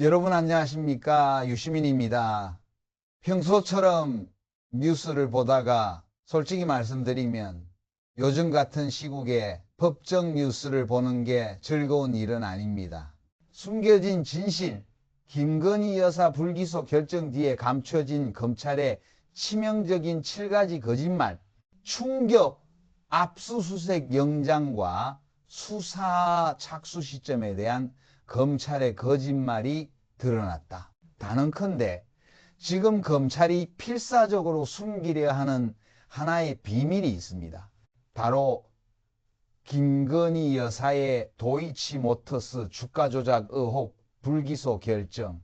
여러분 안녕하십니까 유시민입니다. 평소처럼 뉴스를 보다가 솔직히 말씀드리면 요즘 같은 시국에 법정 뉴스를 보는 게 즐거운 일은 아닙니다. 숨겨진 진실, 김건희 여사 불기소 결정 뒤에 감춰진 검찰의 치명적인 7가지 거짓말, 충격, 압수수색 영장과 수사 착수 시점에 대한 검찰의 거짓말이 드러났다. 단언컨대 지금 검찰이 필사적으로 숨기려 하는 하나의 비밀이 있습니다. 바로 김건희 여사의 도이치모터스 주가 조작 의혹 불기소 결정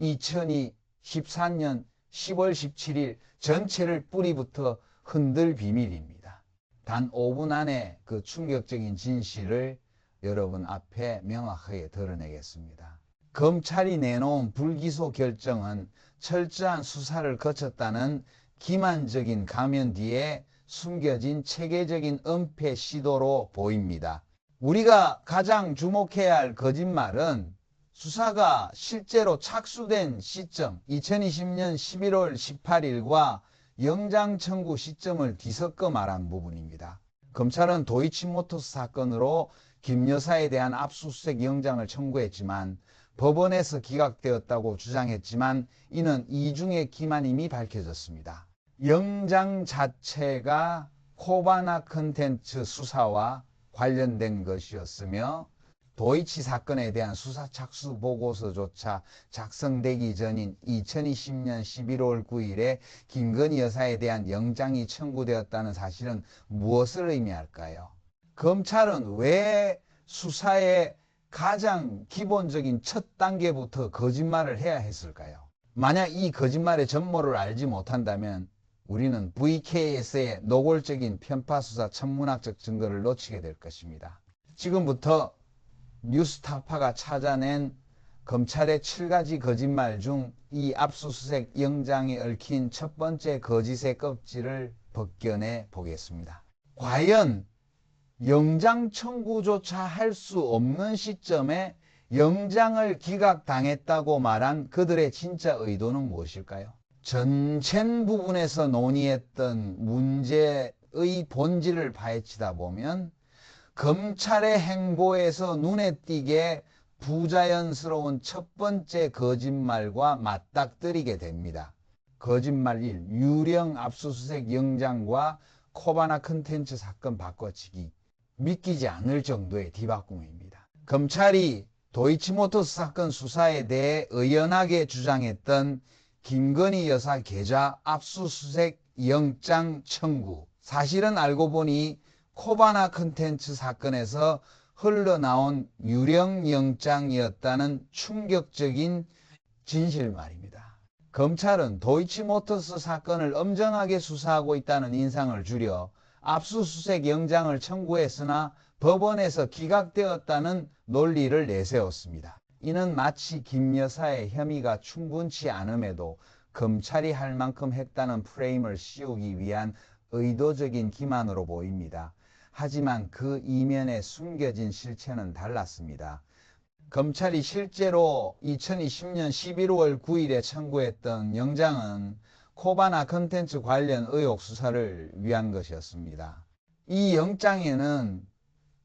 2013년 10월 17일 전체를 뿌리부터 흔들 비밀입니다. 단 5분 안에 그 충격적인 진실을 여러분 앞에 명확하게 드러내겠습니다. 검찰이 내놓은 불기소 결정은 철저한 수사를 거쳤다는 기만적인 가면 뒤에 숨겨진 체계적인 은폐 시도로 보입니다. 우리가 가장 주목해야 할 거짓말은 수사가 실제로 착수된 시점 2020년 11월 18일과 영장 청구 시점을 뒤섞어 말한 부분입니다. 검찰은 도이치모터스 사건으로 김 여사에 대한 압수수색 영장을 청구했지만 법원에서 기각되었다고 주장했지만 이는 이중의 기만임이 밝혀졌습니다. 영장 자체가 코바나 컨텐츠 수사와 관련된 것이었으며 도이치 사건에 대한 수사 착수 보고서조차 작성되기 전인 2020년 11월 9일에 김건희 여사에 대한 영장이 청구되었다는 사실은 무엇을 의미할까요? 검찰은 왜 수사의 가장 기본적인 첫 단계부터 거짓말을 해야 했을까요? 만약 이 거짓말의 전모를 알지 못한다면 우리는 VKS의 노골적인 편파수사 천문학적 증거를 놓치게 될 것입니다. 지금부터 뉴스타파가 찾아낸 검찰의 7가지 거짓말 중 이 압수수색 영장에 얽힌 첫 번째 거짓의 껍질을 벗겨내 보겠습니다. 과연 영장 청구조차 할 수 없는 시점에 영장을 기각당했다고 말한 그들의 진짜 의도는 무엇일까요? 전체 부분에서 논의했던 문제의 본질을 파헤치다 보면 검찰의 행보에서 눈에 띄게 부자연스러운 첫 번째 거짓말과 맞닥뜨리게 됩니다. 거짓말 1. 유령 압수수색 영장과 코바나 컨텐츠 사건 바꿔치기. 믿기지 않을 정도의 뒤바꿈입니다. 검찰이 도이치모터스 사건 수사에 대해 의연하게 주장했던 김건희 여사 계좌 압수수색 영장 청구. 사실은 알고 보니 코바나 컨텐츠 사건에서 흘러나온 유령 영장이었다는 충격적인 진실 말입니다. 검찰은 도이치모터스 사건을 엄정하게 수사하고 있다는 인상을 줄여 압수수색 영장을 청구했으나 법원에서 기각되었다는 논리를 내세웠습니다. 이는 마치 김 여사의 혐의가 충분치 않음에도 검찰이 할 만큼 했다는 프레임을 씌우기 위한 의도적인 기만으로 보입니다. 하지만 그 이면에 숨겨진 실체는 달랐습니다. 검찰이 실제로 2020년 11월 9일에 청구했던 영장은 코바나 컨텐츠 관련 의혹 수사를 위한 것이었습니다. 이 영장에는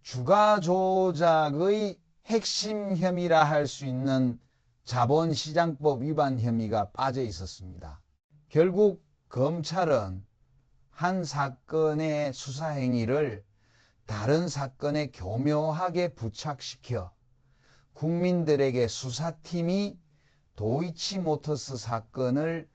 주가 조작의 핵심 혐의라 할 수 있는 자본시장법 위반 혐의가 빠져 있었습니다. 결국 검찰은 한 사건의 수사 행위를 다른 사건에 교묘하게 부착시켜 국민들에게 수사팀이 도이치모터스 사건을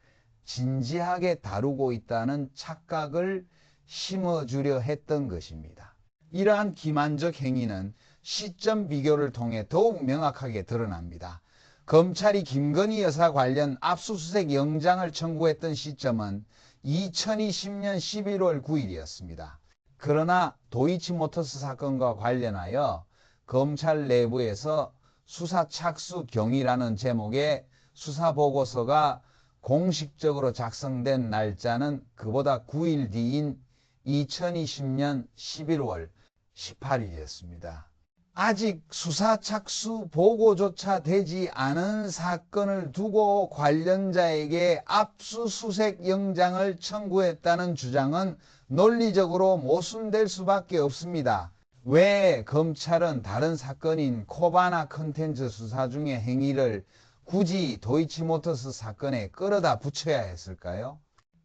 진지하게 다루고 있다는 착각을 심어주려 했던 것입니다. 이러한 기만적 행위는 시점 비교를 통해 더욱 명확하게 드러납니다. 검찰이 김건희 여사 관련 압수수색 영장을 청구했던 시점은 2020년 11월 9일이었습니다. 그러나 도이치모터스 사건과 관련하여 검찰 내부에서 수사 착수 경위라는 제목의 수사 보고서가 공식적으로 작성된 날짜는 그보다 9일 뒤인 2020년 11월 18일이었습니다. 아직 수사 착수 보고조차 되지 않은 사건을 두고 관련자에게 압수수색 영장을 청구했다는 주장은 논리적으로 모순될 수밖에 없습니다. 왜 검찰은 다른 사건인 코바나 컨텐츠 수사 중의 행위를 굳이 도이치모터스 사건에 끌어다 붙여야 했을까요?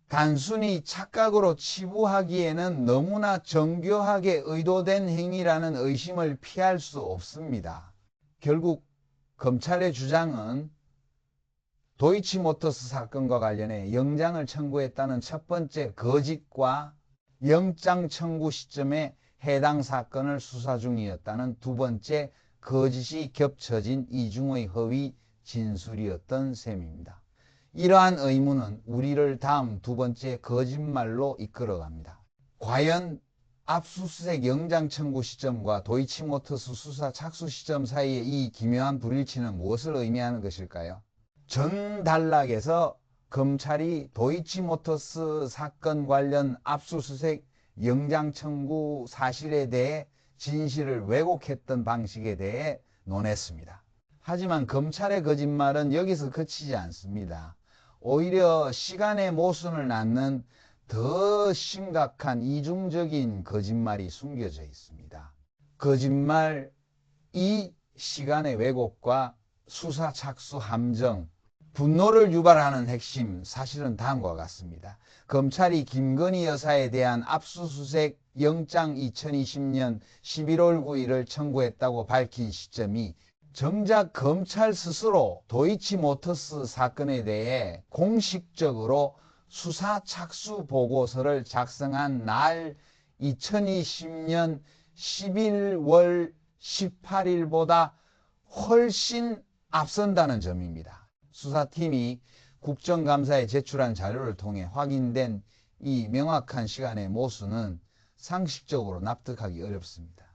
단순히 착각으로 치부하기에는 너무나 정교하게 의도된 행위라는 의심을 피할 수 없습니다. 결국 검찰의 주장은 도이치모터스 사건과 관련해 영장을 청구했다는 첫 번째 거짓과 영장 청구 시점에 해당 사건을 수사 중이었다는 두 번째 거짓이 겹쳐진 이중의 허위 진술이었던 셈입니다. 이러한 의문은 우리를 다음 두 번째 거짓말로 이끌어갑니다. 과연 압수수색 영장 청구 시점과 도이치모터스 수사 착수 시점 사이의 이 기묘한 불일치는 무엇을 의미하는 것일까요? 전 단락에서 검찰이 도이치모터스 사건 관련 압수수색 영장 청구 사실에 대해 진실을 왜곡했던 방식에 대해 논했습니다. 하지만 검찰의 거짓말은 여기서 그치지 않습니다. 오히려 시간의 모순을 낳는 더 심각한 이중적인 거짓말이 숨겨져 있습니다. 거짓말, 이 시간의 왜곡과 수사 착수 함정, 분노를 유발하는 핵심 사실은 다음과 같습니다. 검찰이 김건희 여사에 대한 압수수색 영장 2020년 11월 9일을 청구했다고 밝힌 시점이 정작 검찰 스스로 도이치모터스 사건에 대해 공식적으로 수사 착수 보고서를 작성한 날 2020년 11월 18일보다 훨씬 앞선다는 점입니다. 수사팀이 국정감사에 제출한 자료를 통해 확인된 이 명확한 시간의 모순은 상식적으로 납득하기 어렵습니다.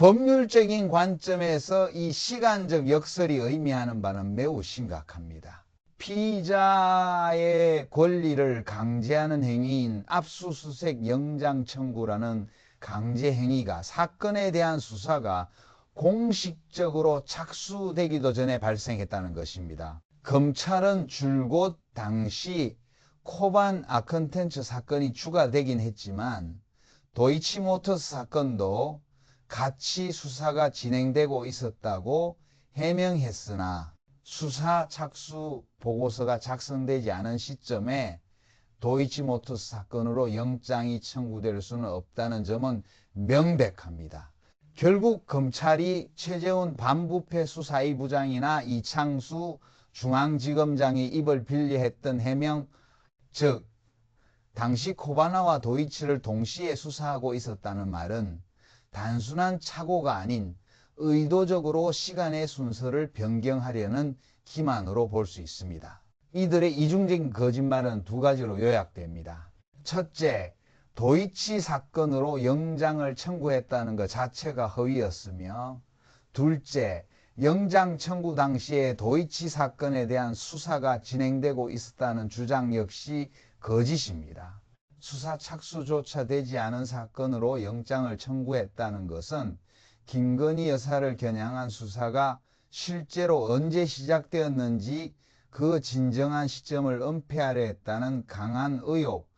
법률적인 관점에서 이 시간적 역설이 의미하는 바는 매우 심각합니다. 피의자의 권리를 강제하는 행위인 압수수색 영장 청구라는 강제 행위가 사건에 대한 수사가 공식적으로 착수되기도 전에 발생했다는 것입니다. 검찰은 줄곧 당시 코반 아컨텐츠 사건이 추가되긴 했지만 도이치모터스 사건도 같이 수사가 진행되고 있었다고 해명했으나 수사 착수 보고서가 작성되지 않은 시점에 도이치모터스 사건으로 영장이 청구될 수는 없다는 점은 명백합니다. 결국 검찰이 최재훈 반부패 수사위 부장이나 이창수 중앙지검장이 입을 빌려했던 해명, 즉 당시 코바나와 도이치를 동시에 수사하고 있었다는 말은 단순한 착오가 아닌 의도적으로 시간의 순서를 변경하려는 기만으로 볼 수 있습니다. 이들의 이중적인 거짓말은 두 가지로 요약됩니다. 첫째, 도이치 사건으로 영장을 청구했다는 것 자체가 허위였으며 둘째, 영장 청구 당시에 도이치 사건에 대한 수사가 진행되고 있었다는 주장 역시 거짓입니다. 수사 착수조차 되지 않은 사건으로 영장을 청구했다는 것은 김건희 여사를 겨냥한 수사가 실제로 언제 시작되었는지 그 진정한 시점을 은폐하려 했다는 강한 의혹,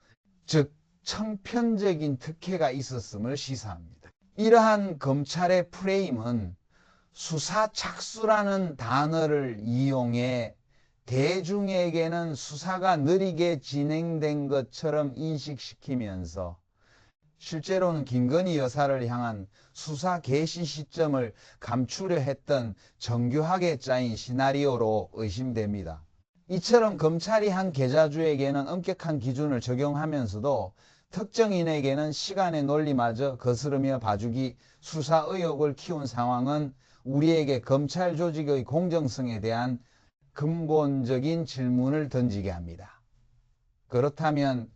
즉 청편적인 특혜가 있었음을 시사합니다. 이러한 검찰의 프레임은 수사 착수라는 단어를 이용해 대중에게는 수사가 느리게 진행된 것처럼 인식시키면서 실제로는 김건희 여사를 향한 수사 개시 시점을 감추려 했던 정교하게 짜인 시나리오로 의심됩니다. 이처럼 검찰이 한 계좌주에게는 엄격한 기준을 적용하면서도 특정인에게는 시간의 논리마저 거스르며 봐주기 수사 의혹을 키운 상황은 우리에게 검찰 조직의 공정성에 대한 근본적인 질문을 던지게 합니다. 그렇다면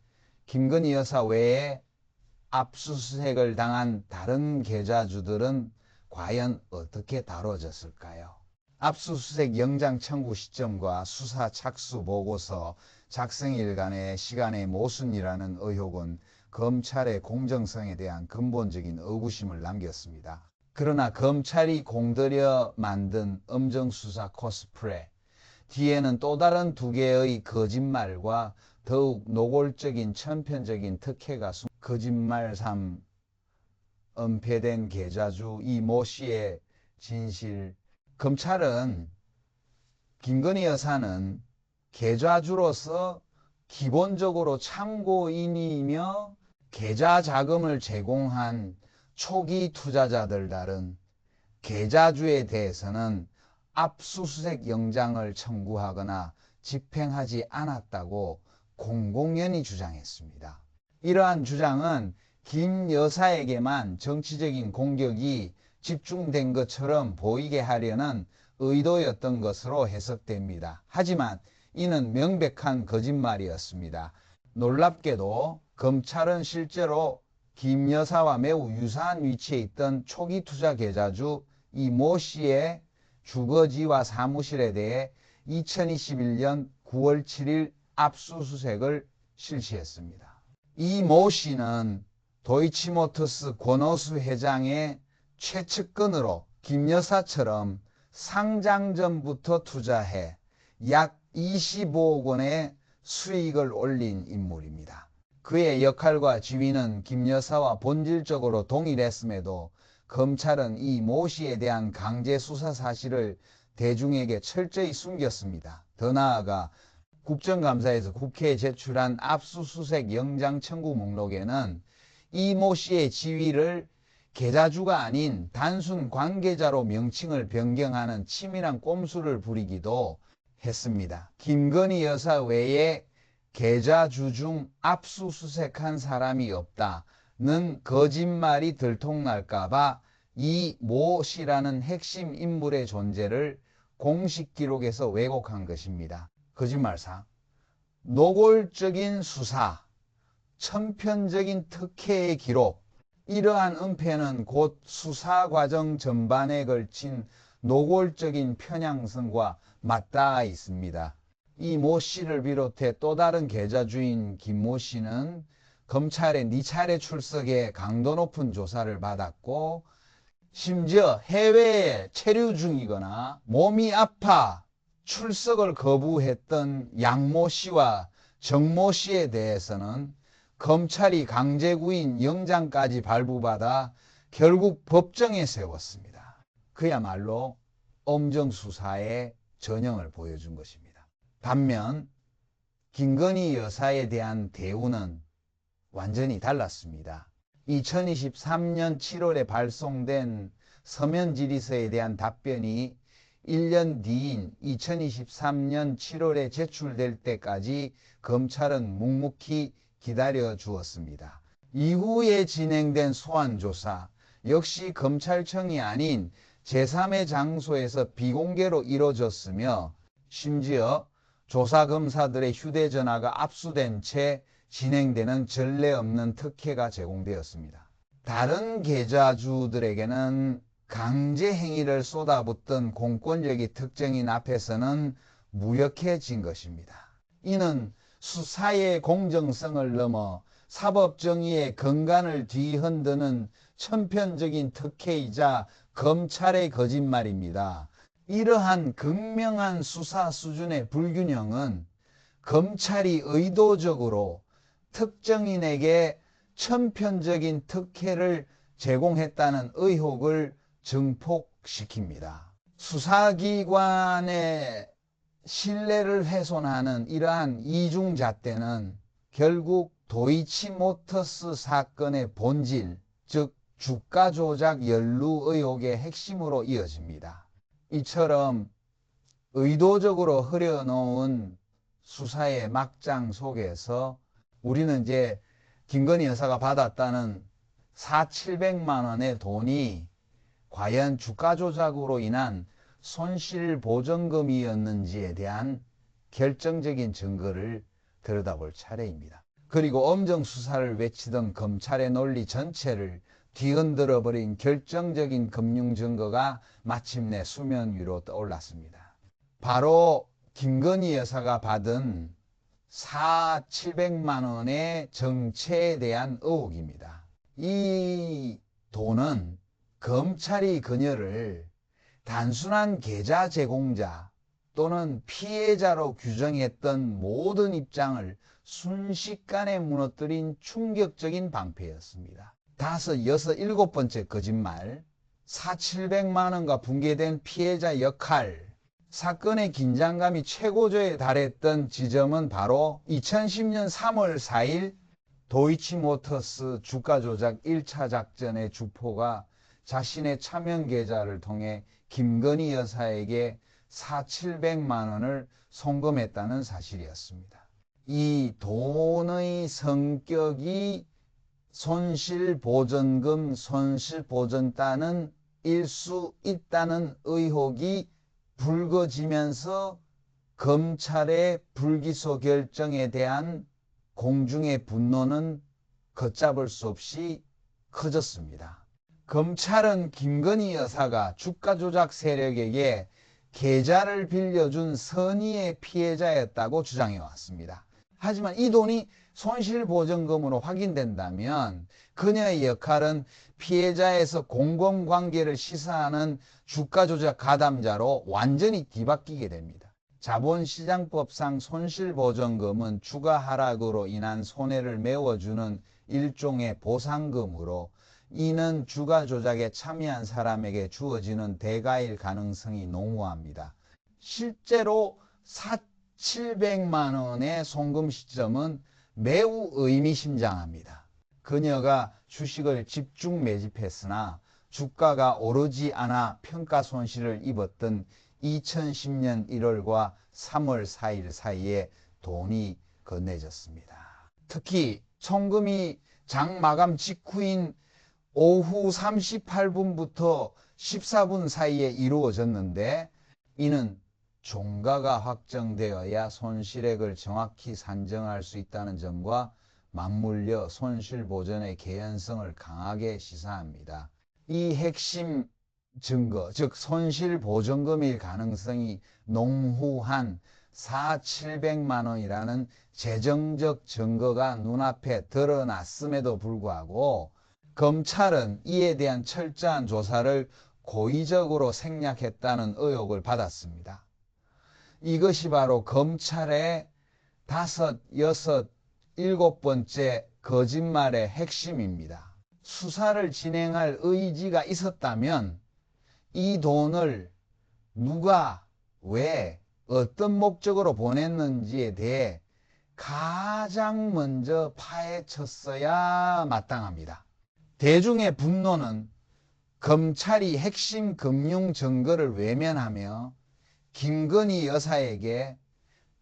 김건희 여사 외에 압수수색을 당한 다른 계좌주들은 과연 어떻게 다뤄졌을까요? 압수수색 영장 청구 시점과 수사 착수 보고서 작성일 간의 시간의 모순이라는 의혹은 검찰의 공정성에 대한 근본적인 의구심을 남겼습니다. 그러나 검찰이 공들여 만든 엄정수사 코스프레 뒤에는 또 다른 두 개의 거짓말과 더욱 노골적인 천편적인 특혜가 숨 거짓말 삼 은폐된 계좌주 이 모 씨의 진실. 검찰은 김건희 여사는 계좌주로서 기본적으로 참고인이며 계좌 자금을 제공한 초기 투자자들 다른 계좌주에 대해서는 압수수색 영장을 청구하거나 집행하지 않았다고 공공연히 주장했습니다. 이러한 주장은 김 여사에게만 정치적인 공격이 집중된 것처럼 보이게 하려는 의도였던 것으로 해석됩니다. 하지만 이는 명백한 거짓말이었습니다. 놀랍게도 검찰은 실제로 김 여사와 매우 유사한 위치에 있던 초기 투자 계좌주 이 모 씨의 주거지와 사무실에 대해 2021년 9월 7일 압수수색을 실시했습니다. 이 모 씨는 도이치모터스 권오수 회장의 최측근으로 김 여사처럼 상장 전부터 투자해 약 25억 원의 수익을 올린 인물입니다. 그의 역할과 지위는 김 여사와 본질적으로 동일했음에도 검찰은 이 모 씨에 대한 강제 수사 사실을 대중에게 철저히 숨겼습니다. 더 나아가 국정감사에서 국회에 제출한 압수수색 영장 청구 목록에는 이 모 씨의 지위를 계좌주가 아닌 단순 관계자로 명칭을 변경하는 치밀한 꼼수를 부리기도 했습니다. 김건희 여사 외에 계좌주 중 압수수색한 사람이 없다 는 거짓말이 들통날까봐 이 모 씨라는 핵심 인물의 존재를 공식 기록에서 왜곡한 것입니다. 거짓말사. 노골적인 수사, 천편적인 특혜의 기록, 이러한 은폐는 곧 수사 과정 전반에 걸친 노골적인 편향성과 맞닿아 있습니다. 이 모 씨를 비롯해 또 다른 계좌주인 김 모 씨는 검찰에 네 차례 출석에 강도 높은 조사를 받았고 심지어 해외에 체류 중이거나 몸이 아파 출석을 거부했던 양모 씨와 정모 씨에 대해서는 검찰이 강제구인 영장까지 발부받아 결국 법정에 세웠습니다. 그야말로 엄정 수사의 전형을 보여준 것입니다. 반면 김건희 여사에 대한 대우는 완전히 달랐습니다. 2023년 7월에 발송된 서면 질의서에 대한 답변이 1년 뒤인 2023년 7월에 제출될 때까지 검찰은 묵묵히 기다려 주었습니다. 이후에 진행된 소환조사 역시 검찰청이 아닌 제3의 장소에서 비공개로 이루어졌으며 심지어 조사검사들의 휴대전화가 압수된 채 진행되는 전례 없는 특혜가 제공되었습니다. 다른 계좌주들에게는 강제 행위를 쏟아붓던 공권력이 특정인 앞에서는 무력해진 것입니다. 이는 수사의 공정성을 넘어 사법정의의 근간을 뒤흔드는 천편적인 특혜이자 검찰의 거짓말입니다. 이러한 극명한 수사 수준의 불균형은 검찰이 의도적으로 특정인에게 천편적인 특혜를 제공했다는 의혹을 증폭시킵니다. 수사기관의 신뢰를 훼손하는 이러한 이중잣대는 결국 도이치모터스 사건의 본질, 즉 주가 조작 연루 의혹의 핵심으로 이어집니다. 이처럼 의도적으로 흐려놓은 수사의 막장 속에서 우리는 이제 김건희 여사가 받았다는 4, 700만 원의 돈이 과연 주가 조작으로 인한 손실 보전금이었는지에 대한 결정적인 증거를 들여다볼 차례입니다. 그리고 엄정 수사를 외치던 검찰의 논리 전체를 뒤흔들어 버린 결정적인 금융 증거가 마침내 수면 위로 떠올랐습니다. 바로 김건희 여사가 받은 4, 700만 원의 정체에 대한 의혹입니다. 이 돈은 검찰이 그녀를 단순한 계좌 제공자 또는 피해자로 규정했던 모든 입장을 순식간에 무너뜨린 충격적인 방패였습니다. 다섯, 여섯, 일곱 번째 거짓말, 4, 700만 원과 붕괴된 피해자 역할, 사건의 긴장감이 최고조에 달했던 지점은 바로 2010년 3월 4일 도이치모터스 주가 조작 1차 작전의 주포가 자신의 차명 계좌를 통해 김건희 여사에게 4, 700만 원을 송금했다는 사실이었습니다. 이 돈의 성격이 손실보전금 손실보전단은 일수 있다는 의혹이 불거지면서 검찰의 불기소 결정에 대한 공중의 분노는 걷잡을 수 없이 커졌습니다. 검찰은 김건희 여사가 주가 조작 세력에게 계좌를 빌려준 선의의 피해자였다고 주장해 왔습니다. 하지만 이 돈이 손실보전금으로 확인된다면 그녀의 역할은 피해자에서 공공관계를 시사하는 주가 조작 가담자로 완전히 뒤바뀌게 됩니다. 자본시장법상 손실보전금은 주가 하락으로 인한 손해를 메워주는 일종의 보상금으로 이는 주가 조작에 참여한 사람에게 주어지는 대가일 가능성이 농후합니다. 실제로 4, 700만 원의 송금 시점은 매우 의미심장합니다. 그녀가 주식을 집중 매집했으나 주가가 오르지 않아 평가 손실을 입었던 2010년 1월과 3월 4일 사이에 돈이 건네졌습니다. 특히 송금이 장 마감 직후인 오후 38분부터 14분 사이에 이루어졌는데 이는 종가가 확정되어야 손실액을 정확히 산정할 수 있다는 점과 맞물려 손실 보전의 개연성을 강하게 시사합니다. 이 핵심 증거, 즉 손실 보전금일 가능성이 농후한 4, 700만 원이라는 재정적 증거가 눈앞에 드러났음에도 불구하고 검찰은 이에 대한 철저한 조사를 고의적으로 생략했다는 의혹을 받았습니다. 이것이 바로 검찰의 다섯, 여섯, 일곱 번째 거짓말의 핵심입니다. 수사를 진행할 의지가 있었다면 이 돈을 누가 왜 어떤 목적으로 보냈는지에 대해 가장 먼저 파헤쳤어야 마땅합니다. 대중의 분노는 검찰이 핵심 금융 증거를 외면하며 김건희 여사에게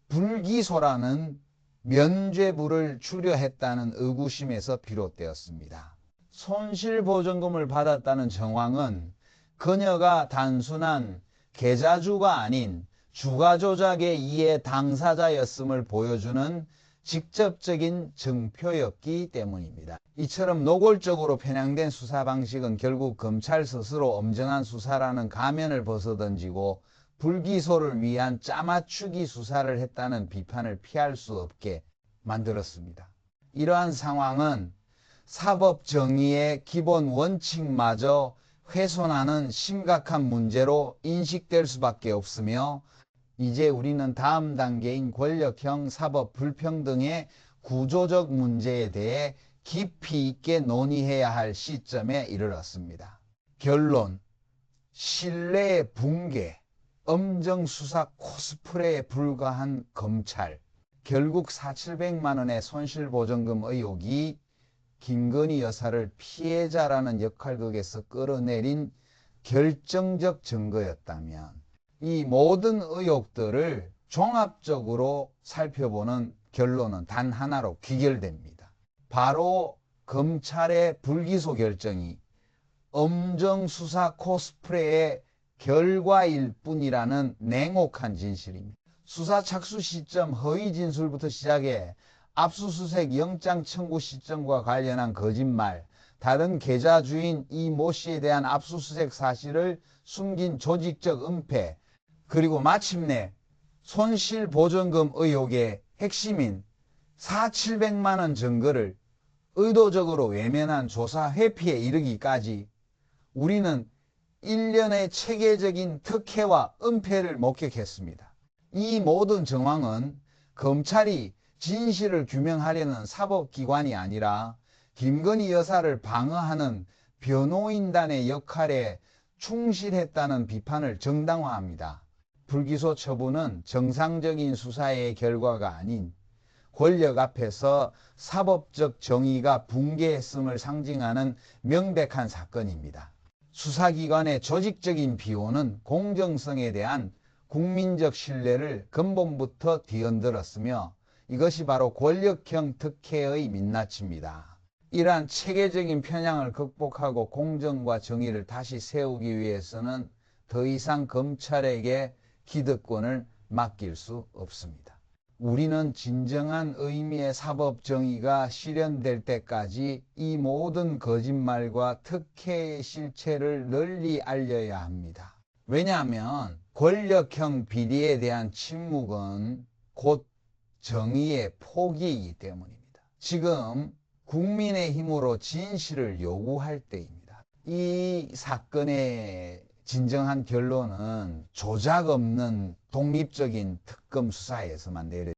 불기소라는 면죄부를 추려했다는 의구심에서 비롯되었습니다. 손실보전금을 받았다는 정황은 그녀가 단순한 계좌주가 아닌 주가조작의 이해 당사자였음을 보여주는 직접적인 증표였기 때문입니다. 이처럼 노골적으로 편향된 수사 방식은 결국 검찰 스스로 엄정한 수사라는 가면을 벗어던지고 불기소를 위한 짜맞추기 수사를 했다는 비판을 피할 수 없게 만들었습니다. 이러한 상황은 사법 정의의 기본 원칙마저 훼손하는 심각한 문제로 인식될 수밖에 없으며 이제 우리는 다음 단계인 권력형 사법 불평등의 구조적 문제에 대해 깊이 있게 논의해야 할 시점에 이르렀습니다. 결론, 신뢰의 붕괴, 엄정 수사 코스프레에 불과한 검찰, 결국 4, 700만 원의 손실보전금 의혹이 김건희 여사를 피해자라는 역할극에서 끌어내린 결정적 증거였다면 이 모든 의혹들을 종합적으로 살펴보는 결론은 단 하나로 귀결됩니다. 바로 검찰의 불기소 결정이 엄정 수사 코스프레의 결과일 뿐이라는 냉혹한 진실입니다. 수사 착수 시점 허위 진술부터 시작해 압수수색 영장 청구 시점과 관련한 거짓말, 다른 계좌 주인 이 모 씨에 대한 압수수색 사실을 숨긴 조직적 은폐, 그리고 마침내 손실보전금 의혹의 핵심인 4, 700만 원 증거를 의도적으로 외면한 조사 회피에 이르기까지 우리는 일련의 체계적인 특혜와 은폐를 목격했습니다. 이 모든 정황은 검찰이 진실을 규명하려는 사법기관이 아니라 김건희 여사를 방어하는 변호인단의 역할에 충실했다는 비판을 정당화합니다. 불기소 처분은 정상적인 수사의 결과가 아닌 권력 앞에서 사법적 정의가 붕괴했음을 상징하는 명백한 사건입니다. 수사기관의 조직적인 비호는 공정성에 대한 국민적 신뢰를 근본부터 뒤흔들었으며 이것이 바로 권력형 특혜의 민낯입니다. 이러한 체계적인 편향을 극복하고 공정과 정의를 다시 세우기 위해서는 더 이상 검찰에게 기득권을 맡길 수 없습니다. 우리는 진정한 의미의 사법 정의가 실현될 때까지 이 모든 거짓말과 특혜의 실체를 널리 알려야 합니다. 왜냐하면 권력형 비리에 대한 침묵은 곧 정의의 포기이기 때문입니다. 지금 국민의 힘으로 진실을 요구할 때입니다. 이 사건의 진정한 결론은 조작 없는 독립적인 특검 수사에서만 내려